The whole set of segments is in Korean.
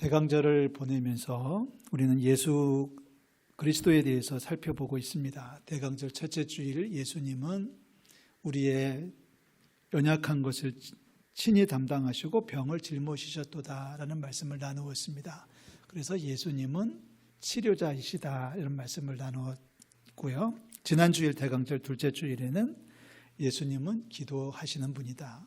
대강절을 보내면서 우리는 예수 그리스도에 대해서 살펴보고 있습니다. 대강절 첫째 주일 예수님은 우리의 연약한 것을 친히 담당하시고 병을 짊어지셨도다라는 말씀을 나누었습니다. 그래서 예수님은 치료자이시다 이런 말씀을 나누었고요. 지난 주일 대강절 둘째 주일에는 예수님은 기도하시는 분이다.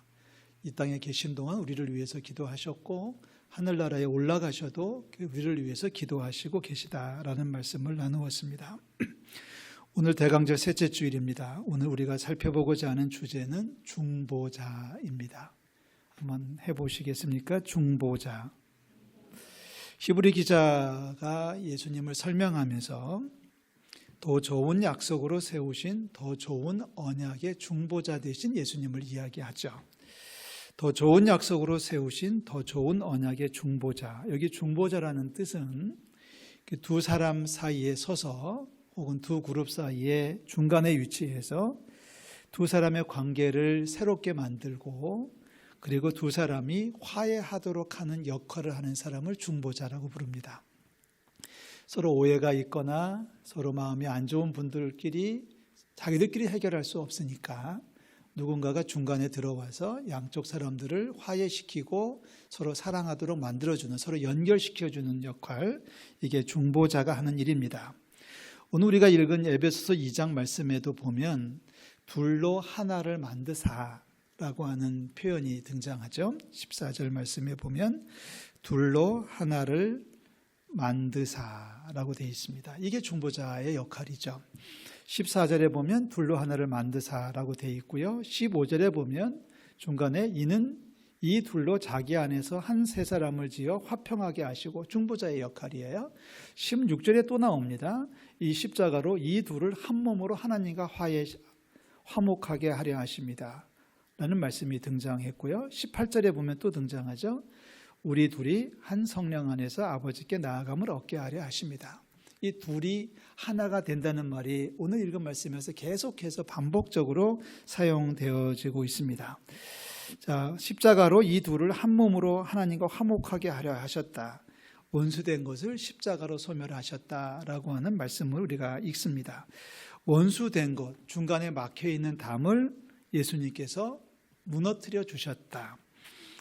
이 땅에 계신 동안 우리를 위해서 기도하셨고 하늘나라에 올라가셔도 우리를 위해서 기도하시고 계시다라는 말씀을 나누었습니다. 오늘 대강절 셋째 주일입니다. 오늘 우리가 살펴보고자 하는 주제는 중보자입니다. 한번 해보시겠습니까? 중보자. 히브리 기자가 예수님을 설명하면서 더 좋은 약속으로 세우신 더 좋은 언약의 중보자 되신 예수님을 이야기하죠. 더 좋은 약속으로 세우신 더 좋은 언약의 중보자. 여기 중보자라는 뜻은 그두 사람 사이에 서서 혹은 두 그룹 사이에 중간에 위치해서 두 사람의 관계를 새롭게 만들고 그리고 두 사람이 화해하도록 하는 역할을 하는 사람을 중보자라고 부릅니다. 서로 오해가 있거나 서로 마음이 안 좋은 분들끼리 자기들끼리 해결할 수 없으니까 누군가가 중간에 들어와서 양쪽 사람들을 화해시키고 서로 사랑하도록 만들어주는, 서로 연결시켜주는 역할, 이게 중보자가 하는 일입니다. 오늘 우리가 읽은 에베소서 2장 말씀에도 보면 둘로 하나를 만드사라고 하는 표현이 등장하죠. 14절 말씀에 보면 둘로 하나를 만드사라고 되어 있습니다. 이게 중보자의 역할이죠. 14절에 보면 둘로 하나를 만드사라고 되어 있고요. 15절에 보면 중간에 이는 이 둘로 자기 안에서 한 세 사람을 지어 화평하게 하시고 중보자의 역할이에요. 16절에 또 나옵니다. 이 십자가로 이 둘을 한 몸으로 하나님과 화해 화목하게 하려 하십니다. 라는 말씀이 등장했고요. 18절에 보면 또 등장하죠. 우리 둘이 한 성령 안에서 아버지께 나아감을 얻게 하려 하십니다. 이 둘이 하나가 된다는 말이 오늘 읽은 말씀에서 계속해서 반복적으로 사용되어지고 있습니다. 자, 십자가로 이 둘을 한 몸으로 하나님과 화목하게 하려 하셨다. 원수된 것을 십자가로 소멸하셨다라고 하는 말씀을 우리가 읽습니다. 원수된 것, 중간에 막혀 있는 담을 예수님께서 무너뜨려 주셨다.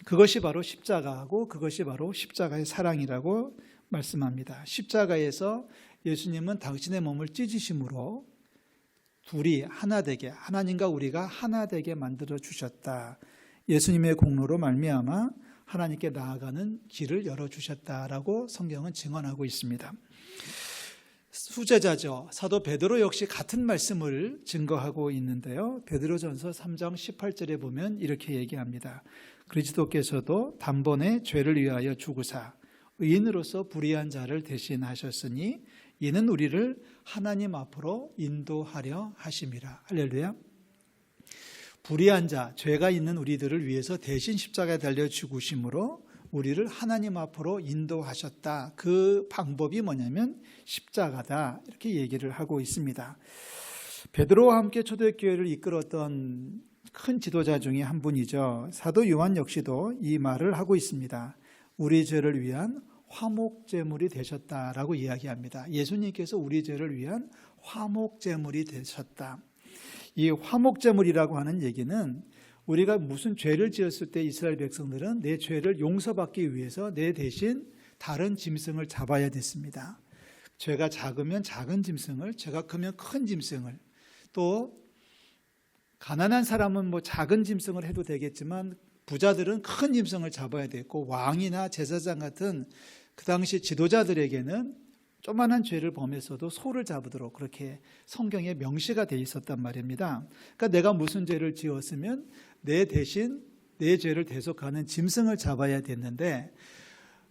그것이 바로 십자가하고 그것이 바로 십자가의 사랑이라고 말씀합니다. 십자가에서 예수님은 당신의 몸을 찢으심으로 둘이 하나 되게 하나님과 우리가 하나 되게 만들어 주셨다. 예수님의 공로로 말미암아 하나님께 나아가는 길을 열어 주셨다라고 성경은 증언하고 있습니다. 수제자죠. 사도 베드로 역시 같은 말씀을 증거하고 있는데요. 베드로전서 3장 18절에 보면 이렇게 얘기합니다. 그리스도께서도 단번에 죄를 위하여 죽으사 의인으로서 불의한 자를 대신하셨으니 이는 우리를 하나님 앞으로 인도하려 하심이라. 할렐루야. 불의한 자, 죄가 있는 우리들을 위해서 대신 십자가에 달려 죽으심으로 우리를 하나님 앞으로 인도하셨다. 그 방법이 뭐냐면 십자가다. 이렇게 얘기를 하고 있습니다. 베드로와 함께 초대교회를 이끌었던 큰 지도자 중에 한 분이죠. 사도 요한 역시도 이 말을 하고 있습니다. 우리 죄를 위한 화목제물이 되셨다라고 이야기합니다. 예수님께서 우리 죄를 위한 화목제물이 되셨다. 이 화목제물이라고 하는 얘기는 우리가 무슨 죄를 지었을 때 이스라엘 백성들은 내 죄를 용서받기 위해서 내 대신 다른 짐승을 잡아야 됐습니다. 죄가 작으면 작은 짐승을, 죄가 크면 큰 짐승을, 또 가난한 사람은 뭐 작은 짐승을 해도 되겠지만 부자들은 큰 짐승을 잡아야 됐고 왕이나 제사장 같은 그 당시 지도자들에게는 조만한 죄를 범했어도 소를 잡으도록 그렇게 성경에 명시가 돼 있었단 말입니다. 그러니까 내가 무슨 죄를 지었으면 내 대신 내 죄를 대속하는 짐승을 잡아야 됐는데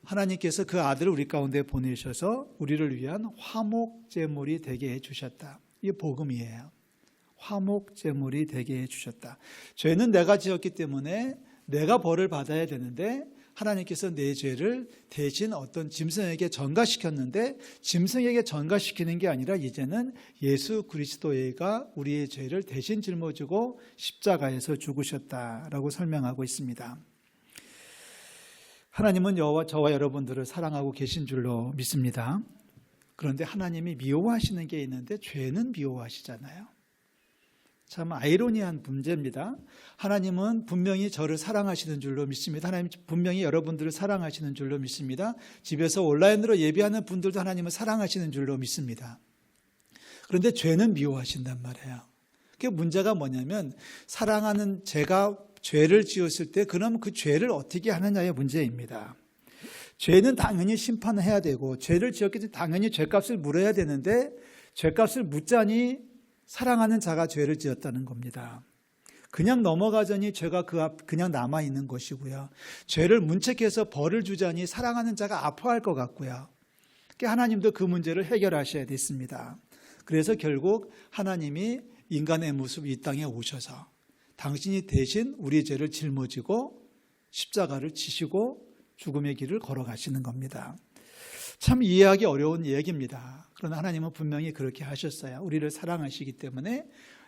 하나님께서 그 아들을 우리 가운데 보내셔서 우리를 위한 화목 제물이 되게 해 주셨다. 이게 복음이에요. 화목 제물이 되게 해 주셨다. 죄는 내가 지었기 때문에 내가 벌을 받아야 되는데 하나님께서 내 죄를 대신 어떤 짐승에게 전가시켰는데 짐승에게 전가시키는 게 아니라 이제는 예수 그리스도가 우리의 죄를 대신 짊어지고 십자가에서 죽으셨다라고 설명하고 있습니다. 하나님은 여와 저와 여러분들을 사랑하고 계신 줄로 믿습니다. 그런데 하나님이 미워하시는 게 있는데 죄는 미워하시잖아요. 참 아이러니한 문제입니다. 하나님은 분명히 저를 사랑하시는 줄로 믿습니다. 하나님 분명히 여러분들을 사랑하시는 줄로 믿습니다. 집에서 온라인으로 예배하는 분들도 하나님을 사랑하시는 줄로 믿습니다. 그런데 죄는 미워하신단 말이에요. 그 문제가 뭐냐면 사랑하는 제가 죄를 지었을 때 그럼 그 죄를 어떻게 하느냐의 문제입니다. 죄는 당연히 심판을 해야 되고 죄를 지었기 때문에 당연히 죄값을 물어야 되는데 죄값을 묻자니 사랑하는 자가 죄를 지었다는 겁니다. 그냥 넘어가자니 죄가 그 앞 그냥 남아 있는 것이고요. 죄를 문책해서 벌을 주자니 사랑하는 자가 아파할 것 같고요. 하나님도 그 문제를 해결하셔야 됐습니다. 그래서 결국 하나님이 인간의 모습 이 땅에 오셔서 당신이 대신 우리 죄를 짊어지고 십자가를 지시고 죽음의 길을 걸어가시는 겁니다. 참 이해하기 어려운 얘기입니다. 그러나 하나님은 분명히 그렇게 하셨어요. 우리를 사랑하시기 때문에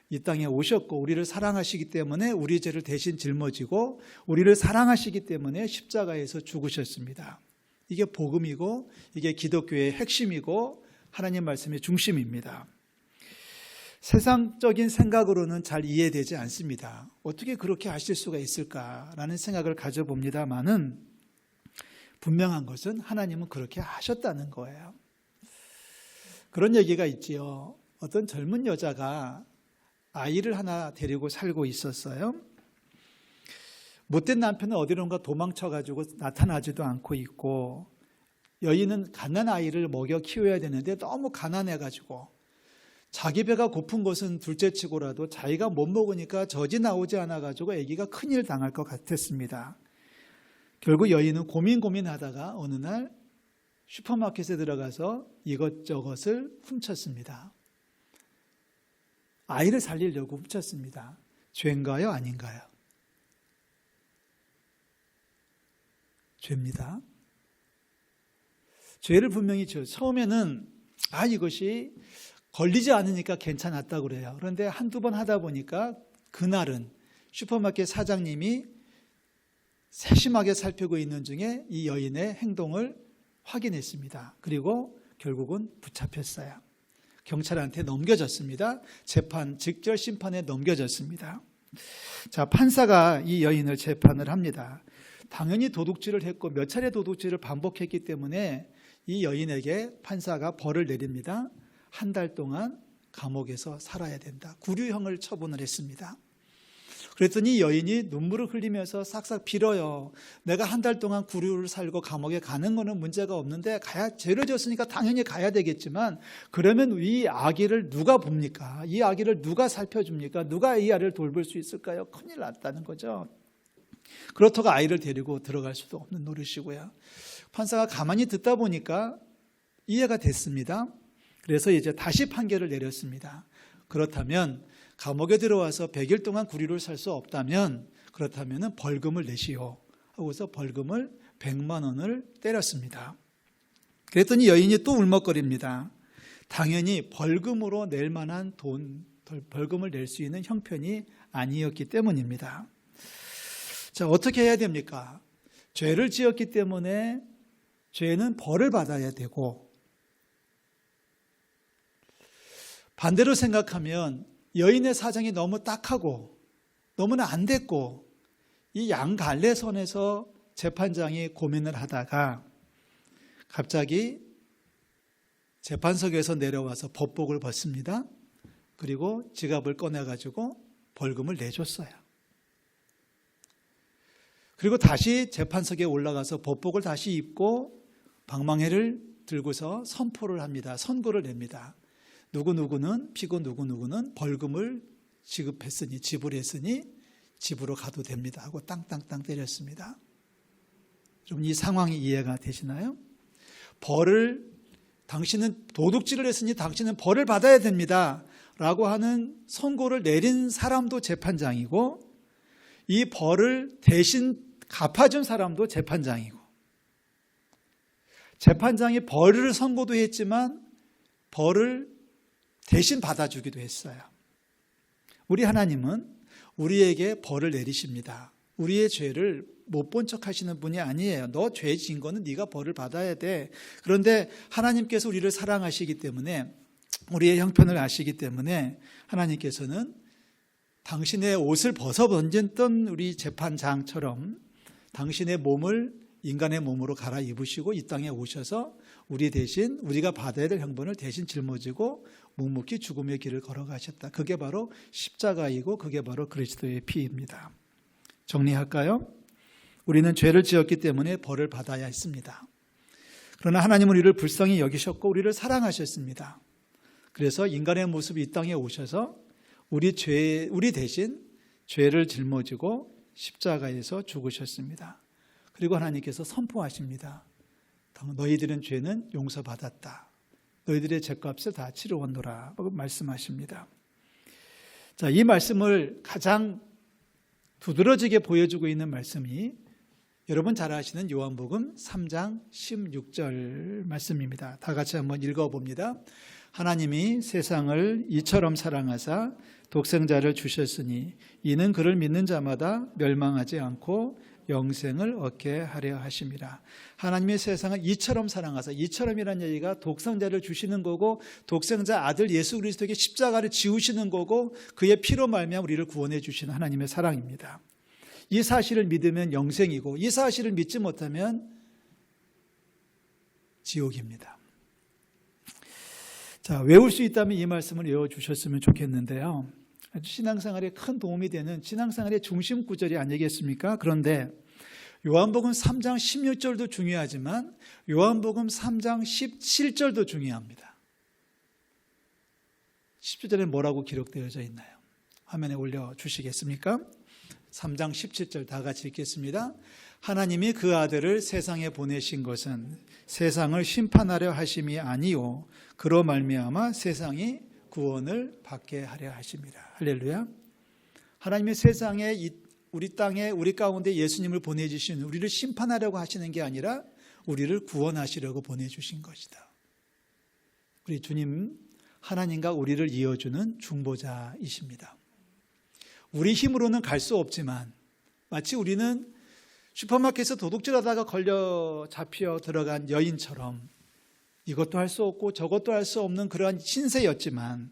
이 땅에 오셨고 우리를 사랑하시기 때문에 우리 죄를 대신 짊어지고 우리를 사랑하시기 때문에 십자가에서 죽으셨습니다. 이게 복음이고 이게 기독교의 핵심이고 하나님 말씀의 중심입니다. 세상적인 생각으로는 잘 이해되지 않습니다. 어떻게 그렇게 하실 수가 있을까라는 생각을 가져봅니다만은 분명한 것은 하나님은 그렇게 하셨다는 거예요. 그런 얘기가 있지요. 어떤 젊은 여자가 아이를 하나 데리고 살고 있었어요. 못된 남편은 어디론가 도망쳐가지고 나타나지도 않고 있고, 여인은 가난 아이를 먹여 키워야 되는데 너무 가난해가지고, 자기 배가 고픈 것은 둘째 치고라도 자기가 못 먹으니까 젖이 나오지 않아가지고 아기가 큰일 당할 것 같았습니다. 결국 여인은 고민 고민하다가 어느 날 슈퍼마켓에 들어가서 이것저것을 훔쳤습니다. 아이를 살리려고 훔쳤습니다. 죄인가요? 아닌가요? 죄입니다. 죄를 분명히 죠 처음에는 아 이것이 걸리지 않으니까 괜찮았다고 그래요. 그런데 한두 번 하다 보니까 그날은 슈퍼마켓 사장님이 세심하게 살피고 있는 중에 이 여인의 행동을 확인했습니다. 그리고 결국은 붙잡혔어요. 경찰한테 넘겨졌습니다. 재판, 직절 심판에 넘겨졌습니다. 자, 판사가 이 여인을 재판을 합니다. 당연히 도둑질을 했고 몇 차례 도둑질을 반복했기 때문에 이 여인에게 판사가 벌을 내립니다. 한 달 동안 감옥에서 살아야 된다. 구류형을 처분을 했습니다. 그랬더니 여인이 눈물을 흘리면서 싹싹 빌어요. 내가 한 달 동안 구류를 살고 감옥에 가는 거는 문제가 없는데 가야 죄를 졌으니까 당연히 가야 되겠지만 그러면 이 아기를 누가 봅니까? 이 아기를 누가 살펴줍니까? 누가 이 아이를 돌볼 수 있을까요? 큰일 났다는 거죠. 그렇다고 아이를 데리고 들어갈 수도 없는 노릇이고요. 판사가 가만히 듣다 보니까 이해가 됐습니다. 그래서 이제 다시 판결을 내렸습니다. 그렇다면 감옥에 들어와서 100일 동안 구리를 살 수 없다면 그렇다면 벌금을 내시오 하고서 벌금을 100만 원을 때렸습니다. 그랬더니 여인이 또 울먹거립니다. 당연히 벌금으로 낼 만한 돈, 벌금을 낼 수 있는 형편이 아니었기 때문입니다. 자, 어떻게 해야 됩니까? 죄를 지었기 때문에 죄는 벌을 받아야 되고, 반대로 생각하면 여인의 사정이 너무 딱하고 너무나 안 됐고 이 양갈래 선에서 재판장이 고민을 하다가 갑자기 재판석에서 내려와서 법복을 벗습니다. 그리고 지갑을 꺼내가지고 벌금을 내줬어요. 그리고 다시 재판석에 올라가서 법복을 다시 입고 방망이를 들고서 선포를 합니다. 선고를 냅니다. 누구누구는 피고 누구누구는 벌금을 지급했으니 지불했으니 집으로 가도 됩니다 하고 땅땅땅 때렸습니다. 좀 이 상황이 이해가 되시나요? 벌을 당신은 도둑질을 했으니 당신은 벌을 받아야 됩니다. 라고 하는 선고를 내린 사람도 재판장이고 이 벌을 대신 갚아준 사람도 재판장이고 재판장이 벌을 선고도 했지만 벌을 대신 받아주기도 했어요. 우리 하나님은 우리에게 벌을 내리십니다. 우리의 죄를 못 본 척 하시는 분이 아니에요. 너 죄 진 거는 네가 벌을 받아야 돼. 그런데 하나님께서 우리를 사랑하시기 때문에 우리의 형편을 아시기 때문에 하나님께서는 당신의 옷을 벗어 던졌던 우리 재판장처럼 당신의 몸을 인간의 몸으로 갈아입으시고 이 땅에 오셔서 우리 대신 우리가 받아야 될 형벌을 대신 짊어지고 묵묵히 죽음의 길을 걸어가셨다. 그게 바로 십자가이고 그게 바로 그리스도의 피입니다. 정리할까요? 우리는 죄를 지었기 때문에 벌을 받아야 했습니다. 그러나 하나님은 우리를 불쌍히 여기셨고 우리를 사랑하셨습니다. 그래서 인간의 모습이 이 땅에 오셔서 우리 죄 우리 대신 죄를 짊어지고 십자가에서 죽으셨습니다. 그리고 하나님께서 선포하십니다. 너희들은 죄는 용서받았다. 너희들의 죄값을 다 치루었노라. 말씀하십니다. 자, 이 말씀을 가장 두드러지게 보여주고 있는 말씀이 여러분 잘 아시는 요한복음 3장 16절 말씀입니다. 다 같이 한번 읽어봅니다. 하나님이 세상을 이처럼 사랑하사 독생자를 주셨으니 이는 그를 믿는 자마다 멸망하지 않고 영생을 얻게 하려 하심이라. 하나님의 세상을 이처럼 사랑하사 이처럼이란 얘기가 독생자를 주시는 거고 독생자 아들 예수 그리스도에게 십자가를 지우시는 거고 그의 피로 말미암아 우리를 구원해 주시는 하나님의 사랑입니다. 이 사실을 믿으면 영생이고 이 사실을 믿지 못하면 지옥입니다. 자, 외울 수 있다면 이 말씀을 외워 주셨으면 좋겠는데요. 아주 신앙생활에 큰 도움이 되는 신앙생활의 중심 구절이 아니겠습니까? 그런데 요한복음 3장 16절도 중요하지만 요한복음 3장 17절도 중요합니다. 17절에 뭐라고 기록되어져 있나요? 화면에 올려 주시겠습니까? 3장 17절 다 같이 읽겠습니다. 하나님이 그 아들을 세상에 보내신 것은 세상을 심판하려 하심이 아니요 그로 말미암아 세상이 구원을 받게 하려 하십니다. 할렐루야. 하나님의 세상에 우리 땅에 우리 가운데 예수님을 보내 주신 우리를 심판하려고 하시는 게 아니라 우리를 구원하시려고 보내 주신 것이다. 우리 주님 하나님과 우리를 이어주는 중보자이십니다. 우리 힘으로는 갈 수 없지만 마치 우리는 슈퍼마켓에서 도둑질하다가 걸려 잡혀 들어간 여인처럼 이것도 할 수 없고 저것도 할 수 없는 그러한 신세였지만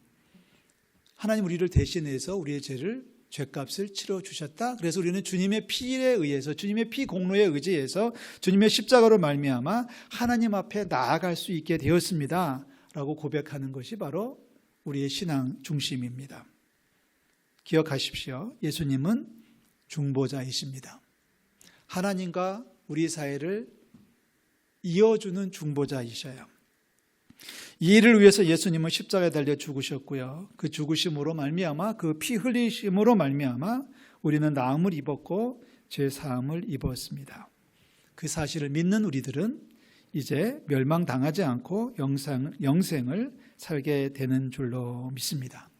하나님 우리를 대신해서 우리의 죄를 죄값을 치러 주셨다. 그래서 우리는 주님의 피에 의해서 주님의 피 공로에 의지해서 주님의 십자가로 말미암아 하나님 앞에 나아갈 수 있게 되었습니다 라고 고백하는 것이 바로 우리의 신앙 중심입니다. 기억하십시오. 예수님은 중보자이십니다. 하나님과 우리 사회를 이어주는 중보자이셔요. 이 일을 위해서 예수님은 십자가에 달려 죽으셨고요. 그 죽으심으로 말미암아 그 피 흘리심으로 말미암아 우리는 나음을 입었고 죄 사함을 입었습니다. 그 사실을 믿는 우리들은 이제 멸망당하지 않고 영상, 영생을 살게 되는 줄로 믿습니다.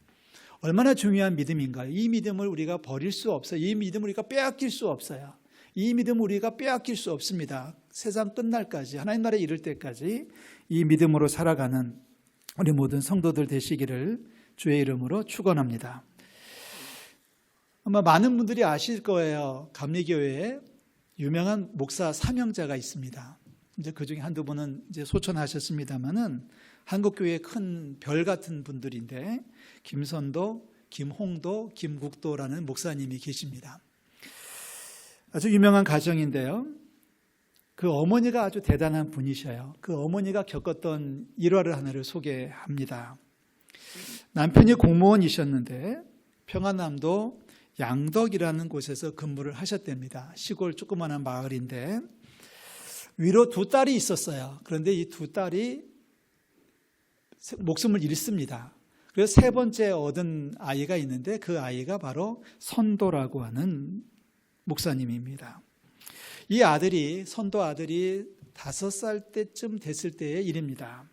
얼마나 중요한 믿음인가요? 이 믿음을 우리가 버릴 수 없어요. 이 믿음을 우리가 빼앗길 수 없어요. 이 믿음을 우리가 빼앗길 수 없습니다. 세상 끝날까지 하나님 나라에 이를 때까지 이 믿음으로 살아가는 우리 모든 성도들 되시기를 주의 이름으로 축원합니다. 아마 많은 분들이 아실 거예요. 감리교회에 유명한 목사 사명자가 있습니다. 이제 그 중에 한두 분은 이제 소천하셨습니다만은 한국교회의 큰별 같은 분들인데 김선도, 김홍도, 김국도라는 목사님이 계십니다. 아주 유명한 가정인데요. 그 어머니가 아주 대단한 분이셔요. 그 어머니가 겪었던 일화를 하나를 소개합니다. 남편이 공무원이셨는데 평안남도 양덕이라는 곳에서 근무를 하셨답니다. 시골 조그마한 마을인데 위로 두 딸이 있었어요. 그런데 이 두 딸이 목숨을 잃습니다. 그래서 세 번째 얻은 아이가 있는데 그 아이가 바로 선도라고 하는 목사님입니다. 이 아들이 선도 아들이 다섯 살 때쯤 됐을 때의 일입니다.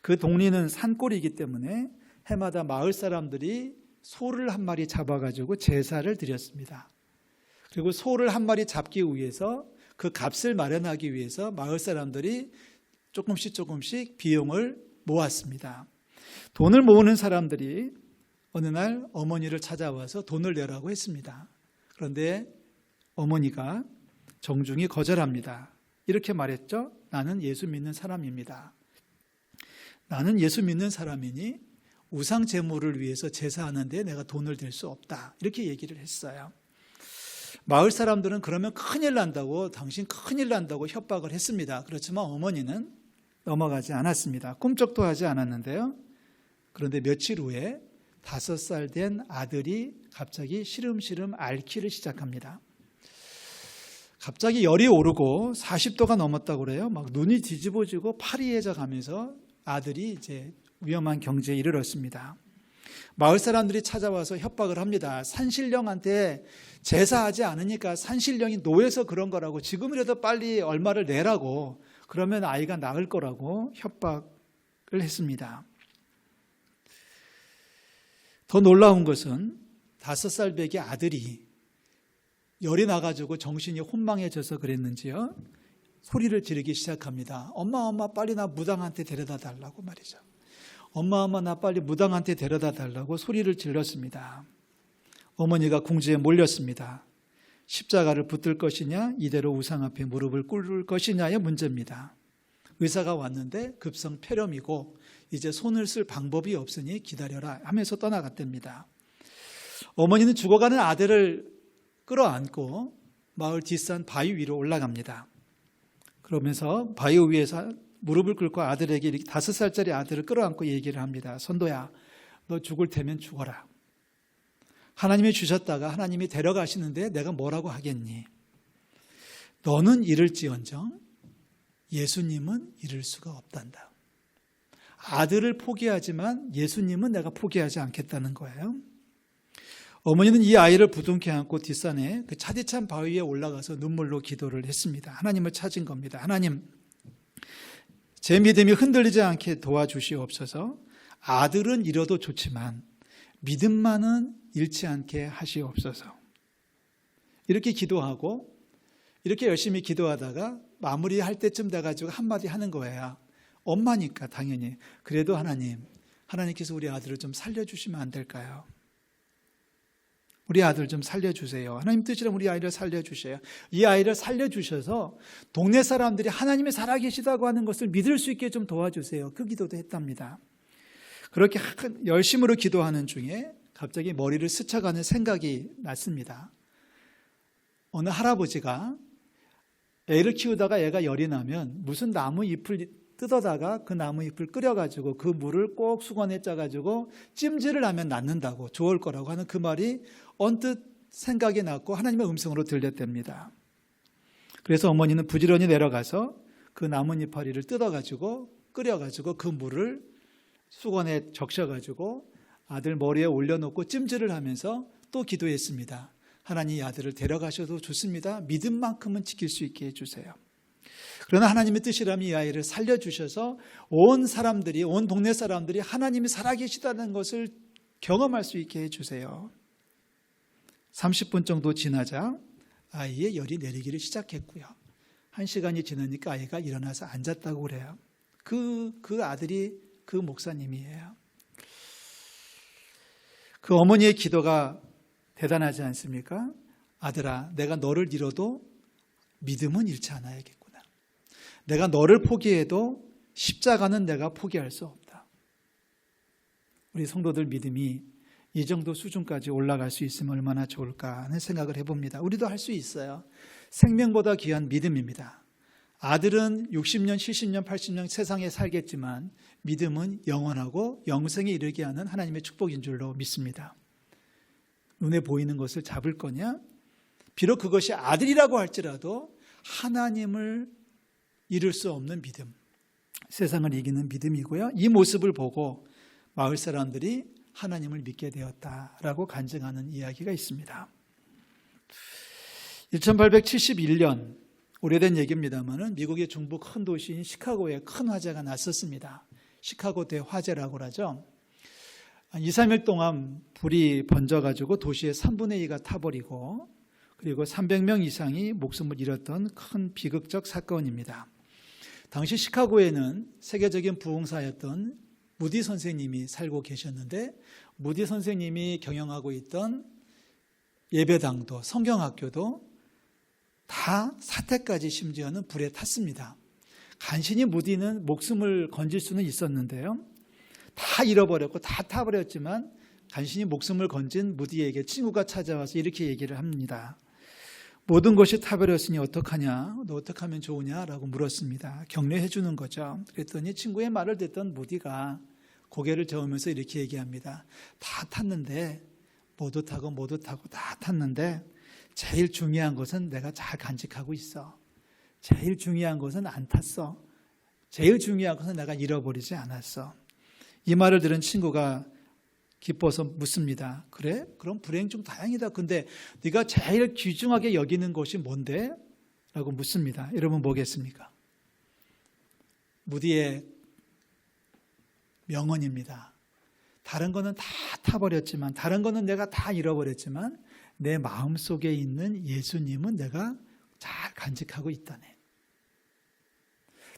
그 동리는 산골이기 때문에 해마다 마을 사람들이 소를 한 마리 잡아가지고 제사를 드렸습니다. 그리고 소를 한 마리 잡기 위해서 그 값을 마련하기 위해서 마을 사람들이 조금씩 조금씩 비용을 모았습니다. 돈을 모으는 사람들이 어느 날 어머니를 찾아와서 돈을 내라고 했습니다. 그런데 어머니가 정중히 거절합니다. 이렇게 말했죠. 나는 예수 믿는 사람입니다. 나는 예수 믿는 사람이니 우상 제물을 위해서 제사하는데 내가 돈을 댈 수 없다. 이렇게 얘기를 했어요. 마을 사람들은 그러면 큰일 난다고 당신 큰일 난다고 협박을 했습니다. 그렇지만 어머니는 넘어가지 않았습니다. 꿈쩍도 하지 않았는데요. 그런데 며칠 후에 다섯 살 된 아들이 갑자기 시름시름 앓기를 시작합니다. 갑자기 열이 오르고 40도가 넘었다고 그래요. 막 눈이 뒤집어지고 팔이 해져 가면서 아들이 이제 위험한 경지에 이르렀습니다. 마을 사람들이 찾아와서 협박을 합니다. 산신령한테 제사하지 않으니까 산신령이 노예서 그런 거라고 지금이라도 빨리 얼마를 내라고 그러면 아이가 나을 거라고 협박을 했습니다. 더 놀라운 것은 다섯 살 배기 아들이 열이 나가지고 정신이 혼망해져서 그랬는지요. 소리를 지르기 시작합니다. 엄마, 엄마, 빨리 나 무당한테 데려다 달라고 말이죠. 엄마, 엄마, 나 빨리 무당한테 데려다 달라고 소리를 질렀습니다. 어머니가 궁지에 몰렸습니다. 십자가를 붙들 것이냐, 이대로 우상 앞에 무릎을 꿇을 것이냐의 문제입니다. 의사가 왔는데 급성 폐렴이고 이제 손을 쓸 방법이 없으니 기다려라 하면서 떠나갔답니다. 어머니는 죽어가는 아들을 끌어안고 마을 뒷산 바위 위로 올라갑니다. 그러면서 바위 위에서 무릎을 꿇고 아들에게 다섯 살짜리 아들을 끌어안고 얘기를 합니다. 선도야, 너 죽을 테면 죽어라. 하나님이 주셨다가 하나님이 데려가시는데 내가 뭐라고 하겠니? 너는 잃을지언정 예수님은 잃을 수가 없단다. 아들을 포기하지만 예수님은 내가 포기하지 않겠다는 거예요. 어머니는 이 아이를 부둥켜 안고 뒷산에 그 차디찬 바위에 올라가서 눈물로 기도를 했습니다. 하나님을 찾은 겁니다. 하나님, 제 믿음이 흔들리지 않게 도와주시옵소서. 아들은 잃어도 좋지만 믿음만은 잃지 않게 하시옵소서. 이렇게 기도하고 이렇게 열심히 기도하다가 마무리할 때쯤 돼가지고 한마디 하는 거예요. 엄마니까 당연히. 그래도 하나님, 하나님께서 우리 아들을 좀 살려주시면 안 될까요? 우리 아들 좀 살려주세요. 하나님 뜻이라면 우리 아이를 살려주셔요. 이 아이를 살려주셔서 동네 사람들이 하나님이 살아계시다고 하는 것을 믿을 수 있게 좀 도와주세요. 그 기도도 했답니다. 그렇게 열심으로 기도하는 중에 갑자기 머리를 스쳐가는 생각이 났습니다. 어느 할아버지가 애를 키우다가 애가 열이 나면 무슨 나무 잎을 뜯어다가 그 나무 잎을 끓여가지고 그 물을 꼭 수건에 짜가지고 찜질을 하면 낫는다고 좋을 거라고 하는 그 말이 언뜻 생각이 났고 하나님의 음성으로 들렸답니다. 그래서 어머니는 부지런히 내려가서 그 나뭇잎파리를 뜯어가지고 끓여가지고 그 물을 수건에 적셔가지고 아들 머리에 올려놓고 찜질을 하면서 또 기도했습니다. 하나님 이 아들을 데려가셔도 좋습니다. 믿음만큼은 지킬 수 있게 해주세요. 그러나 하나님의 뜻이라면 이 아이를 살려주셔서 온 사람들이, 온 동네 사람들이 하나님이 살아계시다는 것을 경험할 수 있게 해주세요. 30분 정도 지나자 아이의 열이 내리기를 시작했고요. 한 시간이 지나니까 아이가 일어나서 앉았다고 그래요. 그, 그 아들이 그 목사님이에요. 그 어머니의 기도가 대단하지 않습니까? 아들아, 내가 너를 잃어도 믿음은 잃지 않아야겠구나. 내가 너를 포기해도 십자가는 내가 포기할 수 없다. 우리 성도들 믿음이 이 정도 수준까지 올라갈 수 있으면 얼마나 좋을까 하는 생각을 해봅니다. 우리도 할 수 있어요. 생명보다 귀한 믿음입니다. 아들은 60년, 70년, 80년 세상에 살겠지만 믿음은 영원하고 영생에 이르게 하는 하나님의 축복인 줄로 믿습니다. 눈에 보이는 것을 잡을 거냐? 비록 그것이 아들이라고 할지라도 하나님을 잃을 수 없는 믿음. 세상을 이기는 믿음이고요. 이 모습을 보고 마을 사람들이 하나님을 믿게 되었다라고 간증하는 이야기가 있습니다. 1871년 오래된 얘기입니다만은 미국의 중부 큰 도시인 시카고에 큰 화재가 났었습니다. 시카고 대화재라고 하죠. 2, 3일 동안 불이 번져가지고 도시의 3분의 2가 타버리고 그리고 300명 이상이 목숨을 잃었던 큰 비극적 사건입니다. 당시 시카고에는 세계적인 부흥사였던 무디 선생님이 살고 계셨는데 무디 선생님이 경영하고 있던 예배당도 성경학교도 다 사태까지 심지어는 불에 탔습니다. 간신히 무디는 목숨을 건질 수는 있었는데요. 다 잃어버렸고 다 타버렸지만 간신히 목숨을 건진 무디에게 친구가 찾아와서 이렇게 얘기를 합니다. 모든 것이 타버렸으니 어떡하냐? 너 어떻게 하면 좋으냐? 라고 물었습니다. 격려해 주는 거죠. 그랬더니 친구의 말을 듣던 무디가 고개를 저으면서 이렇게 얘기합니다. 다 탔는데 모두 타고 모두 타고 다 탔는데 제일 중요한 것은 내가 잘 간직하고 있어. 제일 중요한 것은 안 탔어. 제일 중요한 것은 내가 잃어버리지 않았어. 이 말을 들은 친구가 기뻐서 묻습니다. 그래? 그럼 불행 중 다행이다. 근데 네가 제일 귀중하게 여기는 것이 뭔데? 라고 묻습니다. 여러분 뭐겠습니까? 무디의 명언입니다. 다른 거는 다 타버렸지만, 다른 거는 내가 다 잃어버렸지만, 내 마음 속에 있는 예수님은 내가 잘 간직하고 있다네.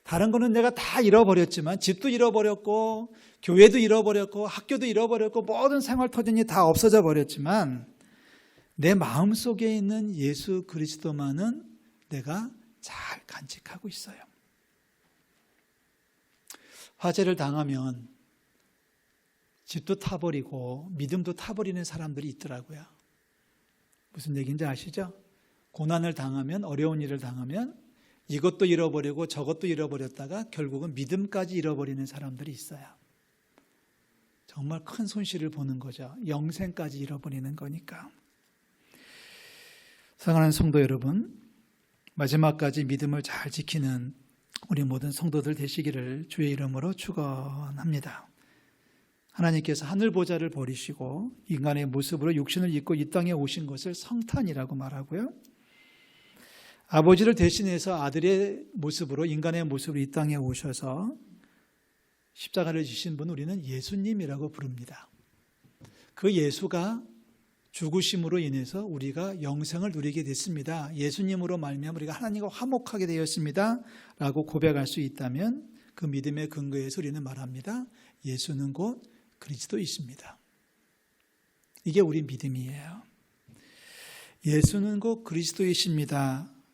다른 거는 내가 다 잃어버렸지만, 집도 잃어버렸고, 교회도 잃어버렸고, 학교도 잃어버렸고, 모든 생활 터전이 다 없어져 버렸지만, 내 마음 속에 있는 예수 그리스도만은 내가 잘 간직하고 있어요. 화재를 당하면 집도 타버리고 믿음도 타버리는 사람들이 있더라고요. 무슨 얘기인지 아시죠? 고난을 당하면 어려운 일을 당하면 이것도 잃어버리고 저것도 잃어버렸다가 결국은 믿음까지 잃어버리는 사람들이 있어요. 정말 큰 손실을 보는 거죠. 영생까지 잃어버리는 거니까. 사랑하는 성도 여러분, 마지막까지 믿음을 잘 지키는 우리 모든 성도들 되시기를 주의 이름으로 축원합니다. 하나님께서 하늘 보좌를 버리시고 인간의 모습으로 육신을 입고 이 땅에 오신 것을 성탄이라고 말하고요. 아버지를 대신해서 아들의 모습으로 인간의 모습으로 이 땅에 오셔서 십자가를 지신 분 우리는 예수님이라고 부릅니다. 그 예수가 죽으심으로 인해서 우리가 영생을 누리게 됐습니다. 예수님으로 말미암아 우리가 하나님과 화목하게 되었습니다라고 고백할 수 있다면 그 믿음의 근거에서 우리는 말합니다. 예수는 곧 그리스도이십니다. 이게 우리 믿음이에요. 예수는 곧 그리스도이십니다.